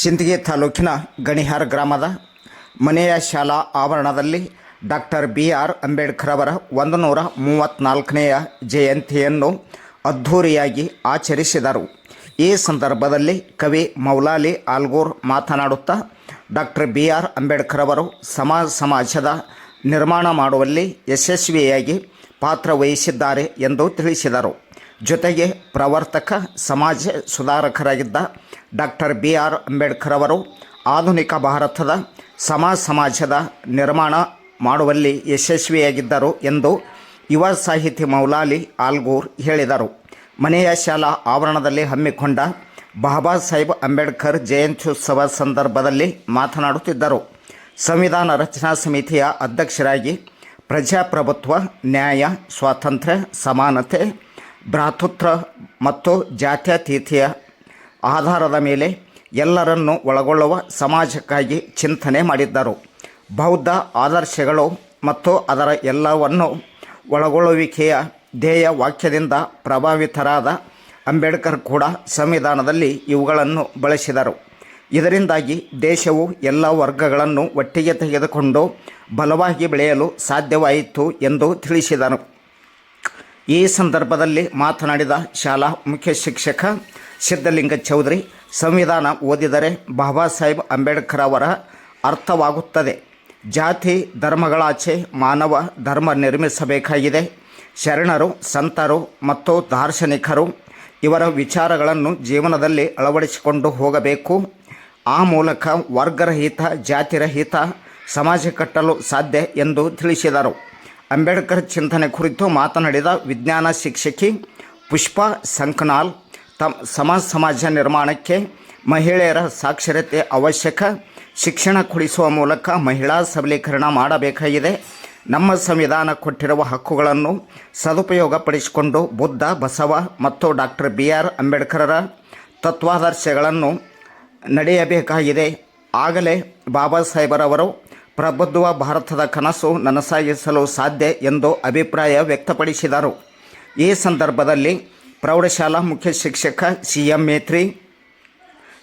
ಸಿಂದಗಿ ತಾಲೂಕಿನ ಗಣಿಹಾರ್ ಗ್ರಾಮದ ಮನೆಯ ಶಾಲಾ ಆವರಣದಲ್ಲಿ ಡಾಕ್ಟರ್ ಬಿ ಆರ್ ಅಂಬೇಡ್ಕರ್ ಅವರ ಒಂದು ನೂರ ಮೂವತ್ತ್ನಾಲ್ಕನೆಯ ಜಯಂತಿಯನ್ನು ಅದ್ಧೂರಿಯಾಗಿ ಆಚರಿಸಿದರು. ಈ ಸಂದರ್ಭದಲ್ಲಿ ಕವಿ ಮೌಲಾಲಿ ಆಲ್ಗೂರ್ ಮಾತನಾಡುತ್ತಾ, ಡಾಕ್ಟರ್ ಬಿ ಆರ್ ಅಂಬೇಡ್ಕರ್ ಅವರು ಸಮಾಜ ಸಮಾಜದ ನಿರ್ಮಾಣ ಮಾಡುವಲ್ಲಿ ಯಶಸ್ವಿಯಾಗಿ ಪಾತ್ರ ವಹಿಸಿದ್ದಾರೆ ಎಂದು ತಿಳಿಸಿದರು. ಜೊತೆಗೆ ಪ್ರವರ್ತಕ, ಸಮಾಜ ಸುಧಾರಕರಾಗಿದ್ದ ಡಾಕ್ಟರ್ ಬಿ ಆರ್ ಅಂಬೇಡ್ಕರ್ ಅವರು ಆಧುನಿಕ ಭಾರತದ ಸಮಾಜ ಸಮಾಜದ ನಿರ್ಮಾಣ ಮಾಡುವಲ್ಲಿ ಯಶಸ್ವಿಯಾಗಿದ್ದರು ಎಂದು ಯುವ ಸಾಹಿತಿ ಮೌಲಾಲಿ ಆಲ್ಗೂರ್ ಹೇಳಿದರು. ಮನೆಯ ಶಾಲಾ ಆವರಣದಲ್ಲಿ ಹಮ್ಮಿಕೊಂಡ ಬಾಬಾ ಸಾಹೇಬ್ ಅಂಬೇಡ್ಕರ್ ಜಯಂತ್ಯುತ್ಸವ ಸಂದರ್ಭದಲ್ಲಿ ಮಾತನಾಡುತ್ತಿದ್ದರು. ಸಂವಿಧಾನ ರಚನಾ ಸಮಿತಿಯ ಅಧ್ಯಕ್ಷರಾಗಿ ಪ್ರಜಾಪ್ರಭುತ್ವ, ನ್ಯಾಯ, ಸ್ವಾತಂತ್ರ್ಯ, ಸಮಾನತೆ ಭ್ರಾತೃತ್ವ ಮತ್ತು ಜಾತ್ಯತೀತಿಯ ಆಧಾರದ ಮೇಲೆ ಎಲ್ಲರನ್ನು ಒಳಗೊಳ್ಳುವ ಸಮಾಜಕ್ಕಾಗಿ ಚಿಂತನೆ ಮಾಡಿದ್ದರು. ಬೌದ್ಧ ಆದರ್ಶಗಳು ಮತ್ತು ಅದರ ಎಲ್ಲವನ್ನು ಒಳಗೊಳ್ಳುವಿಕೆಯ ಧ್ಯೇಯ ವಾಕ್ಯದಿಂದ ಪ್ರಭಾವಿತರಾದ ಅಂಬೇಡ್ಕರ್ ಕೂಡ ಸಂವಿಧಾನದಲ್ಲಿ ಇವುಗಳನ್ನು ಬಳಸಿದರು. ಇದರಿಂದಾಗಿ ದೇಶವು ಎಲ್ಲ ವರ್ಗಗಳನ್ನು ಒಟ್ಟಿಗೆ ತೆಗೆದುಕೊಂಡು ಬಲವಾಗಿ ಬೆಳೆಯಲು ಸಾಧ್ಯವಾಯಿತು ಎಂದು ತಿಳಿಸಿದರು ಈ ಸಂದರ್ಭದಲ್ಲಿ ಮಾತನಾಡಿದ ಶಾಲಾ ಮುಖ್ಯ ಶಿಕ್ಷಕ ಸಿದ್ಧಲಿಂಗ ಚೌಧರಿ, ಸಂವಿಧಾನ ಓದಿದರೆ ಬಾಬಾ ಸಾಹೇಬ್ ಅಂಬೇಡ್ಕರ್ ಅವರ ಅರ್ಥವಾಗುತ್ತದೆ. ಜಾತಿ, ಧರ್ಮಗಳಾಚೆ ಮಾನವ ಧರ್ಮ ನಿರ್ಮಿಸಬೇಕಾಗಿದೆ. ಶರಣರು, ಸಂತರು ಮತ್ತು ದಾರ್ಶನಿಕರು ಇವರ ವಿಚಾರಗಳನ್ನು ಜೀವನದಲ್ಲಿ ಅಳವಡಿಸಿಕೊಂಡು ಹೋಗಬೇಕು. ಆ ಮೂಲಕ ವರ್ಗರಹಿತ, ಜಾತಿರಹಿತ, ಸಮಾಜ ಕಟ್ಟಲು ಸಾಧ್ಯ ಎಂದು ತಿಳಿಸಿದರು. ಅಂಬೇಡ್ಕರ್ ಚಿಂತನೆ ಕುರಿತು ಮಾತನಾಡಿದ ವಿಜ್ಞಾನ ಶಿಕ್ಷಕಿ ಪುಷ್ಪಾ ಸಂಕನಾಲ್, ತಮ್ ಸಮಾಜ ಸಮಾಜ ನಿರ್ಮಾಣಕ್ಕೆ ಮಹಿಳೆಯರ ಸಾಕ್ಷರತೆ ಅವಶ್ಯಕ, ಶಿಕ್ಷಣ ಕೊಡಿಸುವ ಮೂಲಕ ಮಹಿಳಾ ಸಬಲೀಕರಣ ಮಾಡಬೇಕಾಗಿದೆ. ನಮ್ಮ ಸಂವಿಧಾನ ಕೊಟ್ಟಿರುವ ಹಕ್ಕುಗಳನ್ನು ಸದುಪಯೋಗಪಡಿಸಿಕೊಂಡು ಬುದ್ಧ, ಬಸವ ಮತ್ತು ಡಾಕ್ಟರ್ ಬಿ ಆರ್ ಅಂಬೇಡ್ಕರರ ತತ್ವಾದರ್ಶಗಳನ್ನು ನಡೆಯಬೇಕಾಗಿದೆ. ಆಗಲೇ ಬಾಬಾ ಸಾಹೇಬರವರು ಪ್ರಬುದ್ಧ ಭಾರತದ ಕನಸು ನನಸಾಗಿಸಲು ಸಾಧ್ಯ ಎಂದು ಅಭಿಪ್ರಾಯ ವ್ಯಕ್ತಪಡಿಸಿದರು. ಈ ಸಂದರ್ಭದಲ್ಲಿ ಪ್ರೌಢಶಾಲಾ ಮುಖ್ಯ ಶಿಕ್ಷಕ ಸಿ ಎಂ ಮೇತ್ರಿ,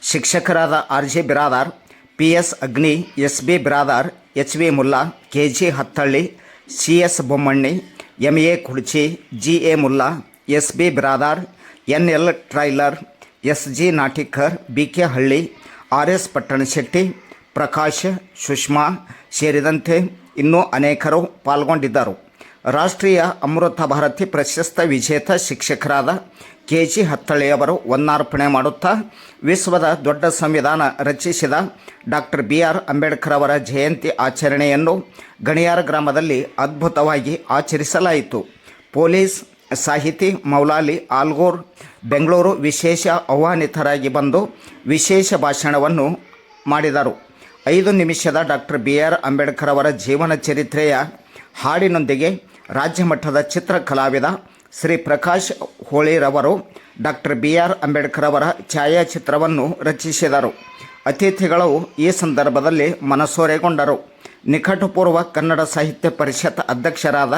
ಶಿಕ್ಷಕರಾದ R G Biradar P S Agni, S B Biradar, H V Mulla, K G Hattalli, C S Bommanni, M A Kudchi, G A Mulla, S B Biradar, N L Trailer, S G Natikar, B K Halli, R S Pattanashetti Prakash, Sushma ಸೇರಿದಂತೆ ಇನ್ನೂ ಅನೇಕರು ಪಾಲ್ಗೊಂಡಿದ್ದರು. ರಾಷ್ಟ್ರೀಯ ಅಮೃತ ಭಾರತಿ ಪ್ರಶಸ್ತ ವಿಜೇತ ಶಿಕ್ಷಕರಾದ K G ಹತ್ತಳೆಯವರು ವನ್ನಾರ್ಪಣೆ ಮಾಡುತ್ತಾ, ವಿಶ್ವದ ದೊಡ್ಡ ಸಂವಿಧಾನ ರಚಿಸಿದ ಡಾಕ್ಟರ್ ಬಿ ಆರ್ ಅಂಬೇಡ್ಕರ್ ಅವರ ಜಯಂತಿ ಆಚರಣೆಯನ್ನು ಗಣಿಯಾರ ಗ್ರಾಮದಲ್ಲಿ ಅದ್ಭುತವಾಗಿ ಆಚರಿಸಲಾಯಿತು. ಪೊಲೀಸ್, ಸಾಹಿತಿ ಮೌಲಾಲಿ ಆಲ್ಗೋರ್, ಬೆಂಗಳೂರು ವಿಶೇಷ ಆಹ್ವಾನಿತರಾಗಿ ಬಂದು ವಿಶೇಷ ಭಾಷಣವನ್ನು ಮಾಡಿದರು. ಐದು ನಿಮಿಷದ ಡಾಕ್ಟರ್ ಬಿ ಆರ್ ಅಂಬೇಡ್ಕರ್ ಅವರ ಜೀವನ ಚರಿತ್ರೆಯ ಹಾಡಿನೊಂದಿಗೆ ರಾಜ್ಯ ಮಟ್ಟದ ಚಿತ್ರ ಕಲಾವಿದ ಶ್ರೀ ಪ್ರಕಾಶ್ ಹೋಳಿರವರು ಡಾಕ್ಟರ್ ಬಿ ಆರ್ ಅಂಬೇಡ್ಕರ್ ಅವರ ಛಾಯಾಚಿತ್ರವನ್ನು ರಚಿಸಿದರು. ಅತಿಥಿಗಳು ಈ ಸಂದರ್ಭದಲ್ಲಿ ಮನಸೂರೆಗೊಂಡರು. ನಿಕಟಪೂರ್ವ ಕನ್ನಡ ಸಾಹಿತ್ಯ ಪರಿಷತ್ ಅಧ್ಯಕ್ಷರಾದ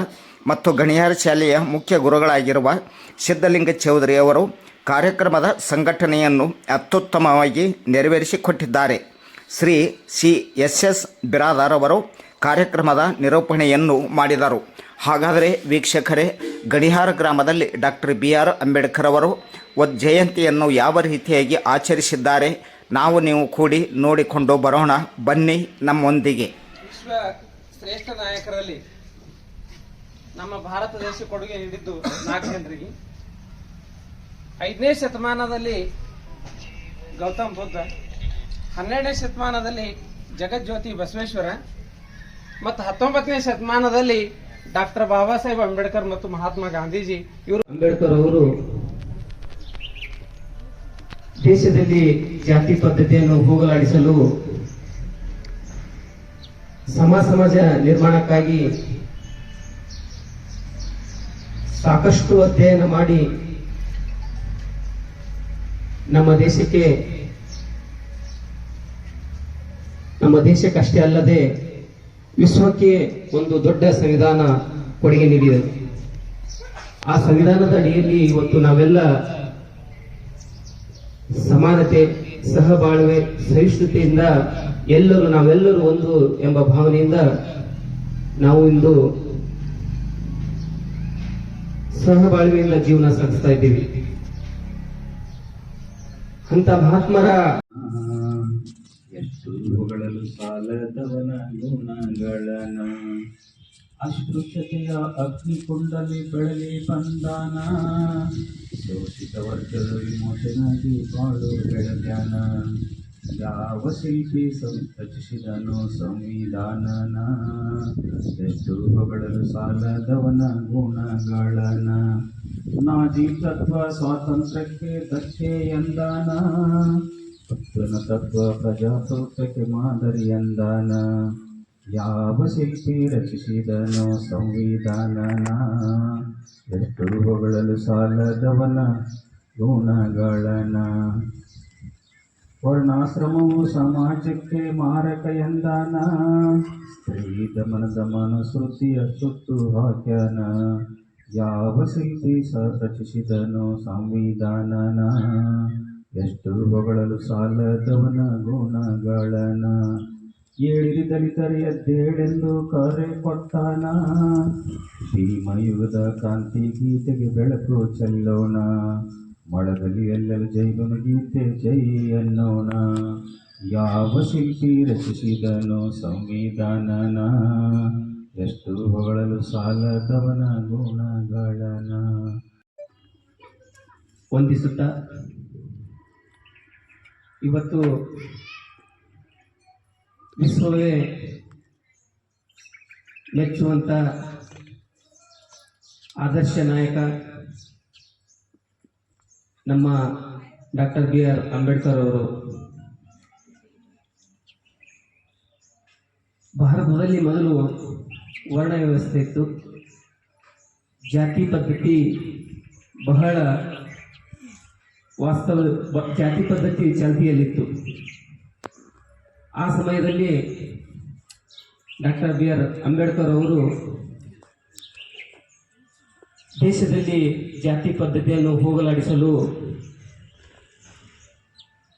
ಮತ್ತು ಗಣಿಯಾರ ಶಾಲೆಯ ಮುಖ್ಯ ಗುರುಗಳಾಗಿರುವ ಸಿದ್ಧಲಿಂಗ ಚೌಧರಿ ಅವರು ಕಾರ್ಯಕ್ರಮದ ಸಂಘಟನೆಯನ್ನು ಅತ್ಯುತ್ತಮವಾಗಿ ನೆರವೇರಿಸಿಕೊಟ್ಟಿದ್ದಾರೆ. Shri C S S Biradar ಅವರು ಕಾರ್ಯಕ್ರಮದ ನಿರೂಪಣೆಯನ್ನು ಮಾಡಿದರು. ಹಾಗಾದರೆ ವೀಕ್ಷಕರೇ, ಗಡಿಹಾರ ಗ್ರಾಮದಲ್ಲಿ ಡಾಕ್ಟರ್ ಬಿ ಆರ್ ಅಂಬೇಡ್ಕರ್ ಅವರು ಜಯಂತಿಯನ್ನು ಯಾವ ರೀತಿಯಾಗಿ ಆಚರಿಸಿದ್ದಾರೆ, ನಾವು ನೀವು ಕೂಡಿ ನೋಡಿಕೊಂಡು ಬರೋಣ. ಬನ್ನಿ ನಮ್ಮೊಂದಿಗೆ. ವಿಶ್ವ ಶ್ರೇಷ್ಠ ನಾಯಕರಲ್ಲಿ ನಮ್ಮ ಭಾರತ ದೇಶ ಕೊಡುಗೆ ನೀಡಿದ್ದು ನಾಲ್ಕು ಜನರಿಗೆ. ಐದನೇ ಶತಮಾನದಲ್ಲಿ ಗೌತಮ್ ಬುದ್ಧ ಹನ್ನೆರಡನೇ ಶತಮಾನದಲ್ಲಿ ಜಗಜ್ಯೋತಿ ಬಸವೇಶ್ವರ ಮತ್ತು ಹತ್ತೊಂಬತ್ತನೇ ಶತಮಾನದಲ್ಲಿ ಡಾಕ್ಟರ್ ಬಾಬಾ ಸಾಹೇಬ್ ಅಂಬೇಡ್ಕರ್ ಮತ್ತು ಮಹಾತ್ಮ ಗಾಂಧೀಜಿ ಇವರು ಅಂಬೇಡ್ಕರ್ ಅವರು ದೇಶದಲ್ಲಿ ಜಾತಿ ಪದ್ಧತಿಯನ್ನು ಹೋಗಲಾಡಿಸಲು ಸಮಾಜ ಸಮಾಜ ನಿರ್ಮಾಣಕ್ಕಾಗಿ ಸಾಕಷ್ಟು ಅಧ್ಯಯನ ಮಾಡಿ ನಮ್ಮ ದೇಶಕ್ಕೆ ನಮ್ಮ ದೇಶಕ್ಕಷ್ಟೇ ಅಲ್ಲದೆ ವಿಶ್ವಕ್ಕೆ ಒಂದು ದೊಡ್ಡ ಸಂವಿಧಾನ ಕೊಡುಗೆ ನೀಡಿದೆ. ಆ ಸಂವಿಧಾನದ ಅಡಿಯಲ್ಲಿ ಇವತ್ತು ನಾವೆಲ್ಲ ಸಮಾನತೆ, ಸಹಬಾಳ್ವೆ, ಸಹಿಷ್ಣುತೆಯಿಂದ ಎಲ್ಲರೂ, ನಾವೆಲ್ಲರೂ ಒಂದು ಎಂಬ ಭಾವನೆಯಿಂದ ನಾವು ಇಂದು ಸಹಬಾಳ್ವೆಯಿಂದ ಜೀವನ ಸಾಗಿಸ್ತಾ ಇದ್ದೀವಿ. ಅಂತ ಮಹಾತ್ಮರ ಎಷ್ಟು ಹೊಗಳಲು ಸಾಲದವನ ಗುಣಗಳನ ಅಸ್ಪೃಶ್ಯತೆಯ ಅಗ್ನಿಕುಂಡಲಿ ಬೆಳಲಿ ಬಂದಾನ. ಶೋಷಿತ ವರ್ಗದ ವಿಮೋಚನಾಗಿ ಬಾಳು ಬೆಳಗಾನ ಯಾವ ಶಿಲ್ಪಿ ಸಂ- ರಚಿಸಿದನೋ ಸಂವಿಧಾನನ. ಎಷ್ಟು ಹೊಗಳಲು ಸಾಲದವನ ಗುಣಗಳನ ನಾಜಿ ತತ್ವ ಸ್ವಾತಂತ್ರ್ಯಕ್ಕೆ ದಕ್ಷೆ ಎಂದಾನ. ಭಕ್ತನ ತತ್ವ ಪ್ರಜಾತಂತ್ರಕ್ಕೆ ಮಾದರಿ ಎಂದಾನ ಯಾವ ಶಿಲ್ಪಿ ರಚಿಸಿದನೋ ಸಂವಿಧಾನನ. ಎಷ್ಟು ರೂಪಗಳಲ್ಲಿ ಸಾಲದವನ ಗುಣಗಳನ. ವರ್ಣಾಶ್ರಮವು ಸಮಾಜಕ್ಕೆ ಮಾರಕ ಎಂದಾನ. ಸ್ತ್ರೀ ದಮನದ ದಮನ ಶ್ರುತಿಯ ಸುತ್ತು ಹಾಕ್ಯನ. ಯಾವ ಶಿಲ್ಪಿ ಸ ರಚಿಸಿದನೋ ಸಂವಿಧಾನನ. ಎಷ್ಟು ಹೊಗಳಲು ಸಾಲದವನ ಗುಣಗಳನ ಏಳಿರಿ ದಲಿತರೆ, ಎದ್ದೇಳೆಂದು ಕರೆ ಕೊಟ್ಟಾನ. ಭೀಮಯುಗದ ಕಾಂತಿ ಗೀತೆಗೆ ಬೆಳಕು ಚೆಲ್ಲೋಣ ಮಳದಲ್ಲಿ ಎಲ್ಲೆಲ್ಲ ಜೈವನ ಗೀತೆ ಜೈ ಅನ್ನೋಣ ಯಾವ ಶಿಲ್ಪಿ ರಚಿಸಿದನೋ ಸಂವಿಧಾನನ. ಎಷ್ಟು ಹೊಗಳಲು ಸಾಲದವನ ಗುಣಗಳನ ವಂದಿಸುತ್ತಾ ಇವತ್ತು ವಿಶ್ವವೇ ಮೆಚ್ಚುವಂಥ ಆದರ್ಶ ನಾಯಕ ನಮ್ಮ ಡಾಕ್ಟರ್ ಬಿ ಆರ್ ಅಂಬೇಡ್ಕರ್ ಅವರು. ಭಾರತದಲ್ಲಿ ಮೊದಲು ವರ್ಣ ವ್ಯವಸ್ಥೆ ಇತ್ತು. ಜಾತಿ ಪದ್ಧತಿ ಬಹಳ ವಾಸ್ತವ ಜಾತಿ ಪದ್ಧತಿ ಚಾಲ್ತಿಯಲ್ಲಿತ್ತು. ಆ ಸಮಯದಲ್ಲಿ ಡಾಕ್ಟರ್ ಬಿ ಆರ್ ಅಂಬೇಡ್ಕರ್ ಅವರು ದೇಶದಲ್ಲಿ ಜಾತಿ ಪದ್ಧತಿಯನ್ನು ಹೋಗಲಾಡಿಸಲು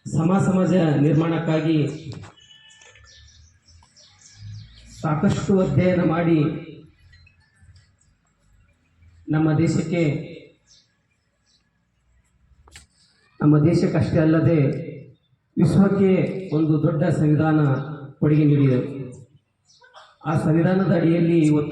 ಸಮ ಸಮಾಜ ನಿರ್ಮಾಣಕ್ಕಾಗಿ ಸಾಕಷ್ಟು ಅಧ್ಯಯನ ಮಾಡಿ ನಮ್ಮ ದೇಶಕ್ಕೆ ನಮ್ಮ ದೇಶಕ್ಕಷ್ಟೇ ಅಲ್ಲದೆ ವಿಶ್ವಕ್ಕೆ ಒಂದು ದೊಡ್ಡ ಸಂವಿಧಾನ ಕೊಡುಗೆ ನೀಡಿದೆ. ಆ ಸಂವಿಧಾನದ ಅಡಿಯಲ್ಲಿ ಇವತ್ತು